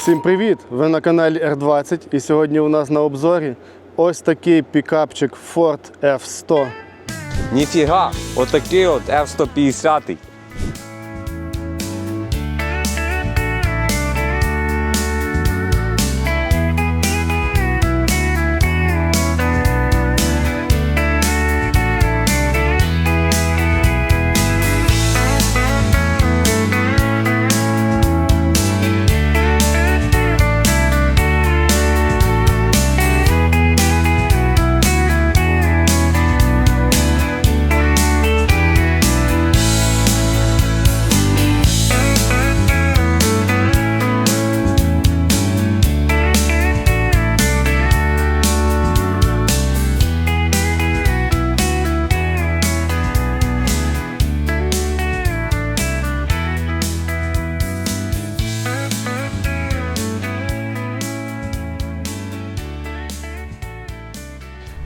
Всім привіт! Ви на каналі R20 і сьогодні у нас на обзорі ось такий пікапчик Ford F100. Ніфіга, отакий от F-150.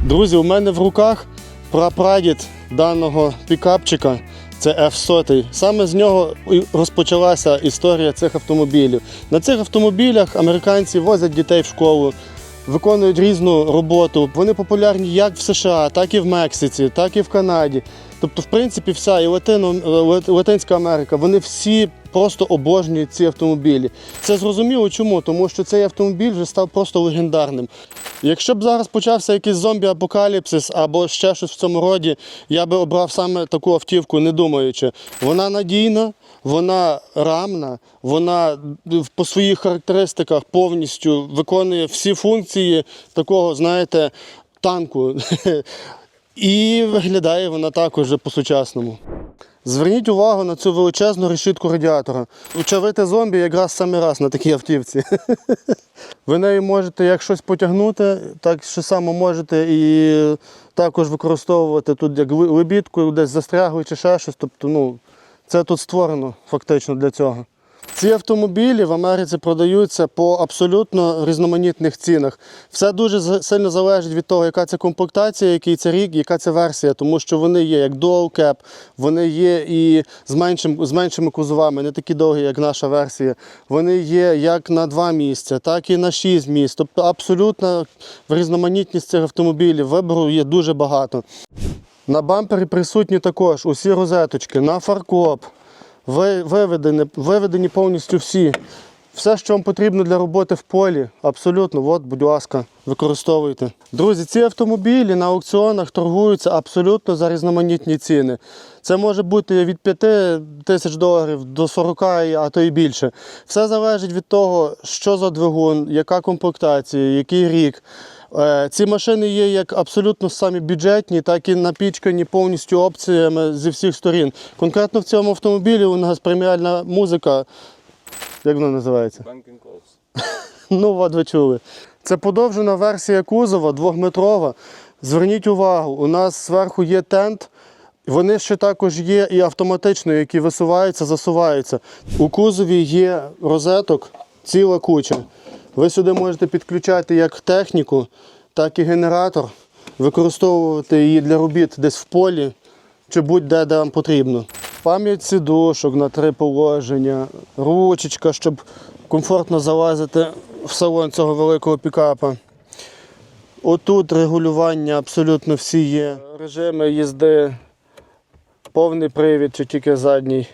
Друзі, у мене в руках прапрадід даного пікапчика. Це F100. Саме з нього розпочалася історія цих автомобілів. На цих автомобілях американці возять дітей в школу, виконують різну роботу. Вони популярні як в США, так і в Мексиці, так і в Канаді. Тобто, в принципі, вся і Латино, Латинська Америка, вони всі просто обожнюють ці автомобілі. Це зрозуміло чому? Тому що цей автомобіль вже став просто легендарним. Якщо б зараз почався якийсь зомбі-апокаліпсис або ще щось в цьому роді, я би обрав саме таку автівку, не думаючи. Вона надійна, вона рамна, вона по своїх характеристиках повністю виконує всі функції такого, знаєте, танку. І виглядає вона також по-сучасному. Зверніть увагу на цю величезну решітку радіатора. Учавити зомбі якраз саме раз на такій автівці. Ви нею можете як щось потягнути, так що само можете і також використовувати тут як лебідку, десь застрягли чи ще щось. Тобто, ну, це тут створено фактично для цього. Ці автомобілі в Америці продаються по абсолютно різноманітних цінах. Все дуже сильно залежить від того, яка це комплектація, який це рік, яка це версія, тому що вони є як dual cap, вони є і з, меншим, з меншими кузовами, не такі довгі, як наша версія. Вони є як на два місця, так і на шість місць. Тобто абсолютно різноманітність цих автомобілів вибору є дуже багато. На бампері присутні також усі розеточки, на фаркоп, виведені, виведені повністю всі. Все, що вам потрібно для роботи в полі, абсолютно, от, будь ласка, використовуйте. Друзі, ці автомобілі на аукціонах торгуються абсолютно за різноманітні ціни. Це може бути від 5 тисяч доларів до 40, а то і більше. Все залежить від того, що за двигун, яка комплектація, який рік. Е, Ці машини є як абсолютно самі бюджетні, так і напічкані повністю опціями зі всіх сторін. Конкретно в цьому автомобілі у нас преміальна музика. Як вона називається? Ну, от ви чули. Це подовжена версія кузова, двохметрова. Зверніть увагу, у нас зверху є тент. Вони ще також є і автоматично, які висуваються, засуваються. У кузові є розеток, ціла куча. Ви сюди можете підключати як техніку, так і генератор, використовувати її для робіт десь в полі чи будь-де, де вам потрібно. Пам'ять сідушок на три положення, ручечка, щоб комфортно залазити в салон цього великого пікапа. Отут регулювання абсолютно всі є. Режими їзди, повний привід чи тільки задній.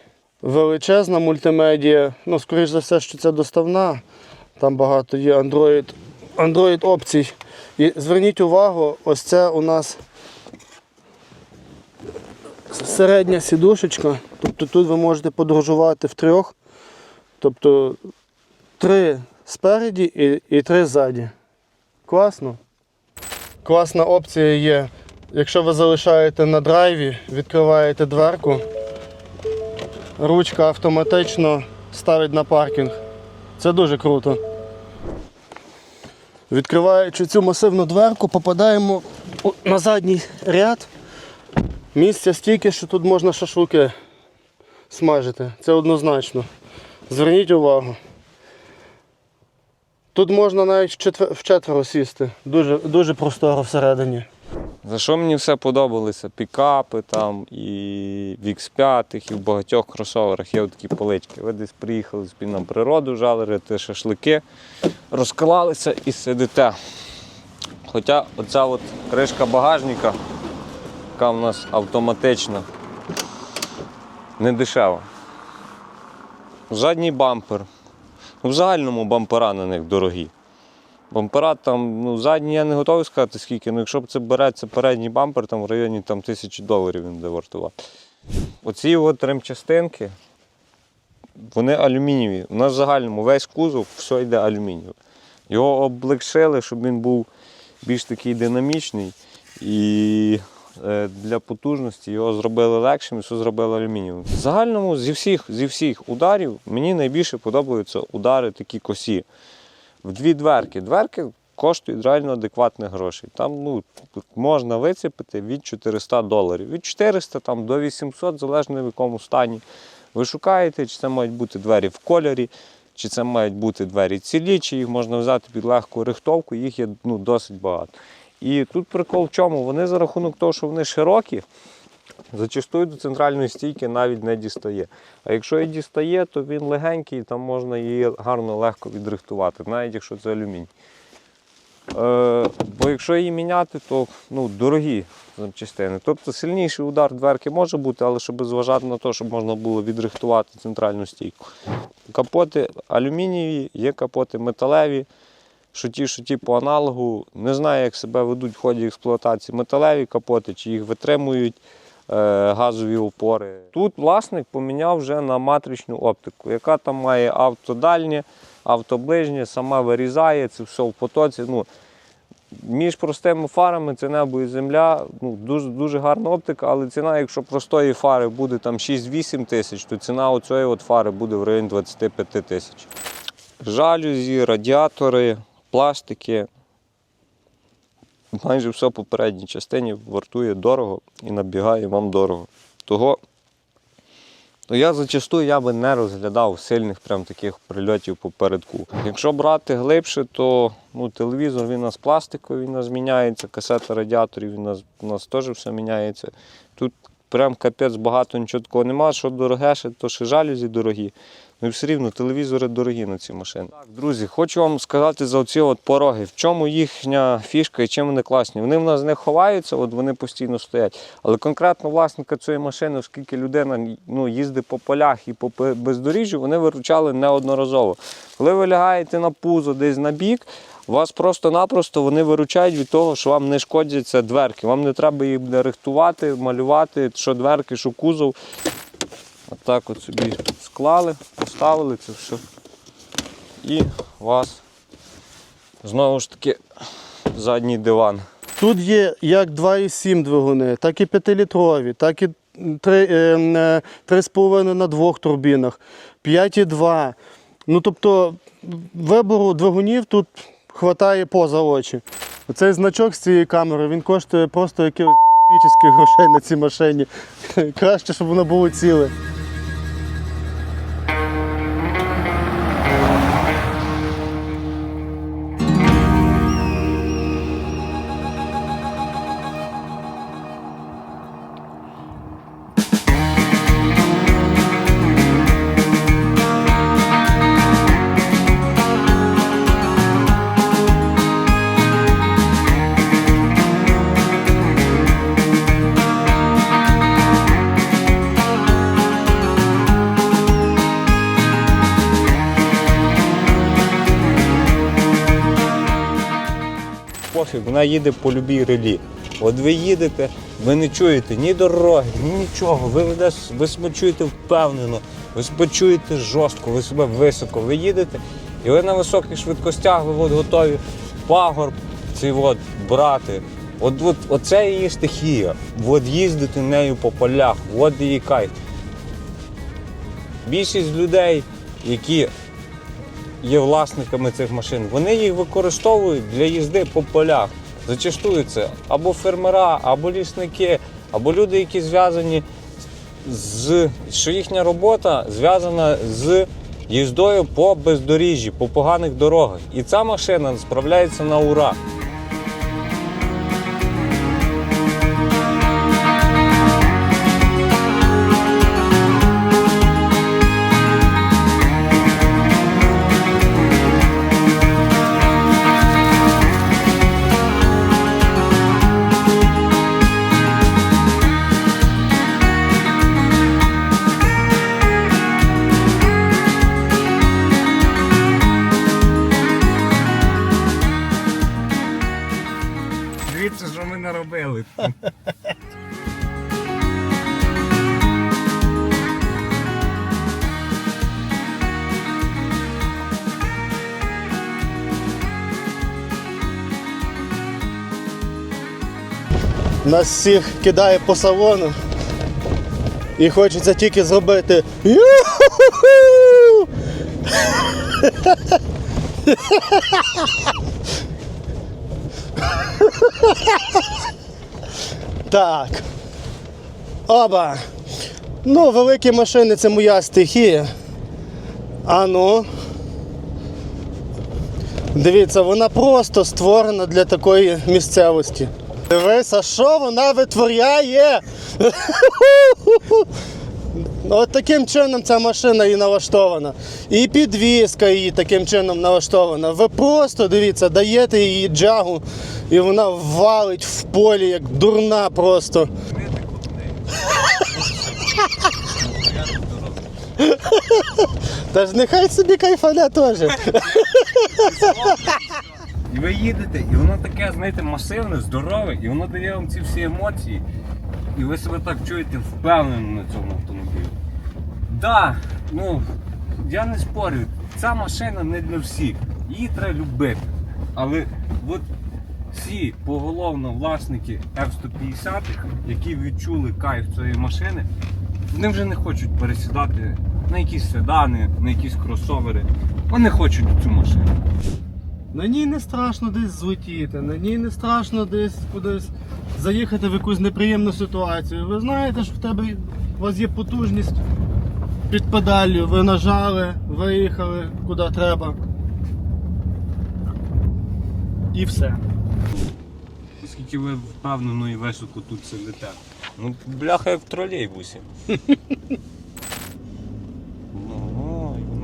Величезна мультимедія. Ну, скоріш за все, що це доставна. Там багато є Android, Android опцій. І зверніть увагу, ось це у нас середня сідушечка. Тобто тут ви можете подорожувати в трьох. Тобто три спереді і, і три ззаді. Класно. Класна опція є. Якщо ви залишаєте на драйві, відкриваєте дверку, ручка автоматично ставить на паркінг. Це дуже круто. Відкриваючи цю масивну дверку, попадаємо на задній ряд. Місця стільки, що тут можна шашлики смажити. Це однозначно. Зверніть увагу. Тут можна навіть вчетвер- вчетверо сісти. Дуже, дуже просторо всередині. За що мені все подобалося? Пікапи там і в X5, і в багатьох кросоверах є такі полички. Ви десь приїхали собі на природу, жалерите шашлики, розклалися і сидите. Хоча оця от кришка багажника, яка в нас автоматична, не дешева. Задній бампер. Ну, в загальному бампера на них дорогі. Бампера там, ну, задній я не готовий сказати скільки, ну якщо б це береться передній бампер, там в районі там, тисячі доларів він буде вартувати. Оці от ремчастинки, вони алюмінієві. У нас в загальному весь кузов все йде алюмінієвий. Його облегшили, щоб він був більш такий динамічний. І е, для потужності його зробили легшим і все зробили алюмінієвим. В загальному зі всіх, зі всіх ударів мені найбільше подобаються удари такі косі. В дві дверки. Дверки коштують реально адекватних грошей. Там ну, можна вицепити від 400 доларів. Від 400 там, до 800, залежно в якому стані. Ви шукаєте, чи це мають бути двері в кольорі, чи це мають бути двері цілі, чи їх можна взяти під легку рихтовку, їх є ну, досить багато. І тут прикол в чому? Вони за рахунок того, що вони широкі, зачастую до центральної стійки навіть не дістає. А якщо і дістає, то він легенький, там можна її гарно легко відрихтувати, навіть якщо це алюмінь. Е, бо якщо її міняти, то ну, дорогі запчастини. Тобто сильніший удар дверки може бути, але щоб зважати на те, щоб можна було відрихтувати центральну стійку. Капоти алюмінієві, є капоти металеві, що ті, що ті по аналогу. Не знаю, як себе ведуть в ході експлуатації металеві капоти, чи їх витримують е, газові опори. Тут власник поміняв вже на матричну оптику, яка там має автодальнє, автоближнє, сама вирізає, це все в потоці. Ну, між простими фарами це небо і земля. Ну, дуже, дуже гарна оптика, але ціна, якщо простої фари буде там 6-8 тисяч, то ціна оцієї от фари буде в районі 25 тисяч. Жалюзі, радіатори, пластики. Майже все по передній частині вартує дорого і набігає вам дорого. Того то я зачастую я би не розглядав сильних прям таких прильотів попередку. Якщо брати глибше, то ну, телевізор він у нас пластиковий, він у нас міняється, касета радіаторів він у нас, у нас теж все міняється. Тут прям капець багато нічого такого немає. Що дороге, то ще жалюзі дорогі. Ну і все рівно телевізори дорогі на ці машини. Так, друзі, хочу вам сказати за оці от пороги, в чому їхня фішка і чим вони класні. Вони в нас не ховаються, от вони постійно стоять. Але конкретно власника цієї машини, оскільки людина ну, їздить по полях і по бездоріжжю, вони виручали неодноразово. Коли ви лягаєте на пузо десь на бік, вас просто-напросто вони виручають від того, що вам не шкодяться дверки. Вам не треба їх рихтувати, малювати, що дверки, що кузов. Отак от собі склали, поставили це все. І у вас знову ж таки задній диван. Тут є як 2,7 двигуни, так і 5-літрові, так і 3,5 на двох турбінах, 5,2. Ну тобто вибору двигунів тут хватає поза очі. Оцей значок з цієї камери він коштує просто якихось грошей на цій машині. Краще, щоб воно було ціле. Пофіг, вона їде по любій релі. От ви їдете, ви не чуєте ні дороги, ні нічого. Ви, ведеш, ви себе чуєте впевнено, ви себе чуєте жорстко, ви себе високо. Ви їдете, і ви на високих швидкостях ви от готові пагорб цей от брати. От, от, оце її стихія. От їздити нею по полях, от її кайф. Більшість людей, які є власниками цих машин, вони їх використовують для їзди по полях. Зачастую це або фермера, або лісники, або люди, які зв'язані з що їхня робота зв'язана з їздою по бездоріжжі, по поганих дорогах. І ця машина справляється на ура. Нас всіх кидає по салону. І хочеться тільки зробити. Так. Оба. Ну, великі машини це моя стихія. А ну. Дивіться, вона просто створена для такої місцевості. Дивися, що вона витворяє. От таким чином ця машина і налаштована. І підвізка її таким чином налаштована. Ви просто дивіться, даєте їй джагу, і вона валить в полі, як дурна просто. Та ж нехай собі кайфаля теж. І ви їдете, і воно таке, знаєте, масивне, здорове, і воно дає вам ці всі емоції. І ви себе так чуєте впевнено на цьому автомобілі. Да, ну я не спорю, ця машина не для всіх. Її треба любити. Але от всі поголовно власники F-150, які відчули кайф цієї машини, вони вже не хочуть пересідати на якісь седани, на якісь кросовери. Вони хочуть цю машину. На ній не страшно десь злетіти, на ній не страшно десь кудись заїхати в якусь неприємну ситуацію. Ви знаєте, що в тебе у вас є потужність під педаллю, ви нажали, виїхали куди треба. І все. Оскільки ви впевнено і високо тут сидите. Ну, бляха як в тролейбусі.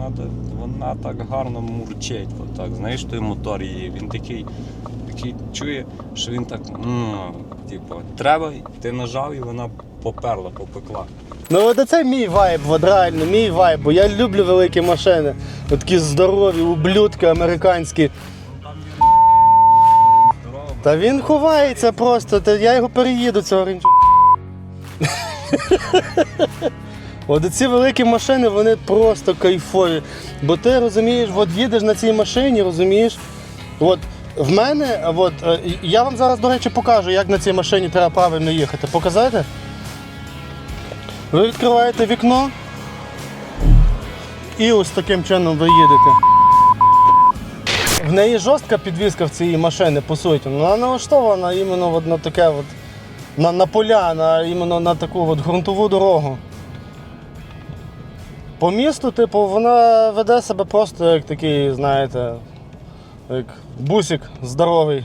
Вона, вона так гарно мурчить. Отак. Знаєш, той мотор її. Він такий, такий чує, що він так. Типу, треба, ти нажав і вона поперла, попекла. Ну от це мій вайб, от реально, мій вайб, бо я люблю великі машини. От такі здорові, ублюдки американські. Та він ховається просто, та я його переїду цього ринчу. От ці великі машини, вони просто кайфові. Бо ти розумієш, от їдеш на цій машині, розумієш. От в мене, от, е, я вам зараз, до речі, покажу, як на цій машині треба правильно їхати. Показати? Ви відкриваєте вікно і ось таким чином ви їдете. В неї жорстка підвізка в цій машині, по суті. Вона налаштована іменно от на таке от, на, на поля, на, іменно на таку от ґрунтову дорогу. По місту, типу, вона веде себе просто як такий, знаєте, як бусик здоровий.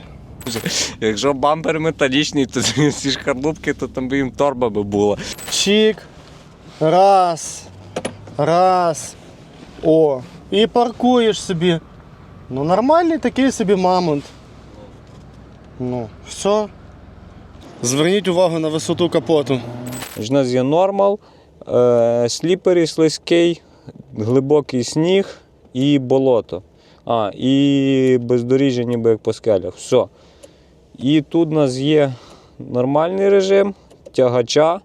Якщо бампер металічний, то ці шкарлупки, то там би їм торба би була. Чик. Раз. Раз. О. І паркуєш собі. Ну, нормальний такий собі мамонт. Ну, все. Зверніть увагу на висоту капоту. У нас є нормал, сліпері, слизький, глибокий сніг і болото. А, і бездоріжжя ніби як по скелях. Все. І тут у нас є нормальний режим, тягача,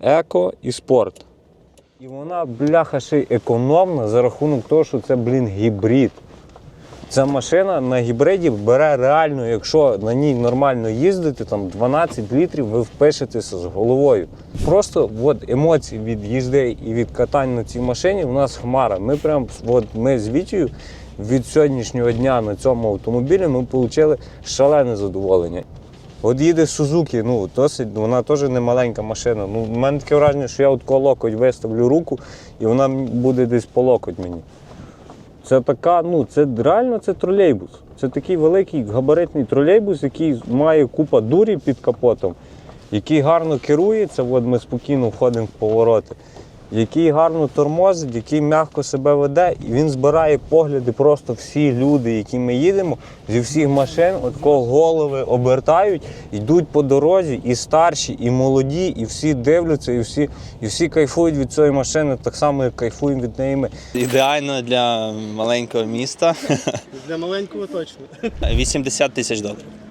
еко і спорт. І вона, бляха, ще й економна за рахунок того, що це, блін, гібрид. Ця машина на гібриді бере реально, якщо на ній нормально їздити, там 12 літрів ви впишетеся з головою. Просто от, емоції від їзди і від катань на цій машині у нас хмара. Ми прям от, ми з Вітєю від сьогоднішнього дня на цьому автомобілі ми отримали шалене задоволення. От їде Сузуки, ну досить, вона теж не маленька машина. Ну, у мене таке враження, що я от коло локоть виставлю руку, і вона буде десь по локоть мені. Це така, ну це реально це тролейбус. Це такий великий габаритний тролейбус, який має купа дурі під капотом, який гарно керується. От ми спокійно входимо в повороти, який гарно тормозить, який м'яко себе веде, і він збирає погляди. Просто всі люди, які ми їдемо, зі всіх машин, от кого голови обертають, йдуть по дорозі, і старші, і молоді, і всі дивляться, і всі, і всі кайфують від цієї машини, так само, як кайфуємо від неї ми. Ідеально для маленького міста. Для маленького точно. 80 тисяч доларів.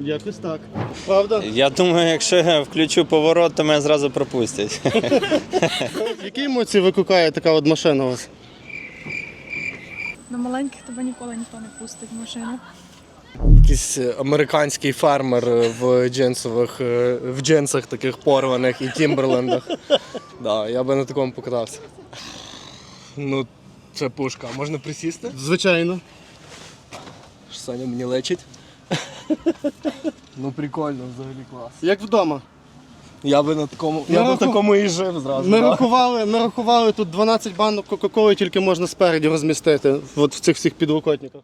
Якось так. Правда? Я думаю, якщо я включу поворот, то мене зразу пропустять. Які емоції викликає така от машина у вас? На маленьких тебе ніколи ніхто не пустить в машину. Якийсь е, американський фермер е, в джинсових, е, в джинсах таких порваних і тімберлендах. Да, я би на такому покатався. Ну, це пушка. Можна присісти? Звичайно. Саня мені лечить. Ну прикольно, взагалі клас. Як вдома. Я би на такому. Я би в такому і жив зразу. Ми да. рахували, ми рахували тут 12 банок Кока-Коли тільки можна спереді розмістити от в цих всіх підлокотниках.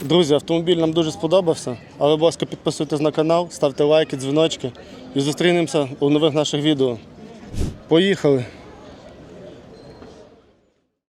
Друзі, автомобіль нам дуже сподобався. Але, будь ласка, підписуйтесь на канал, ставте лайки, дзвіночки і зустрінемося у нових наших відео. Поїхали!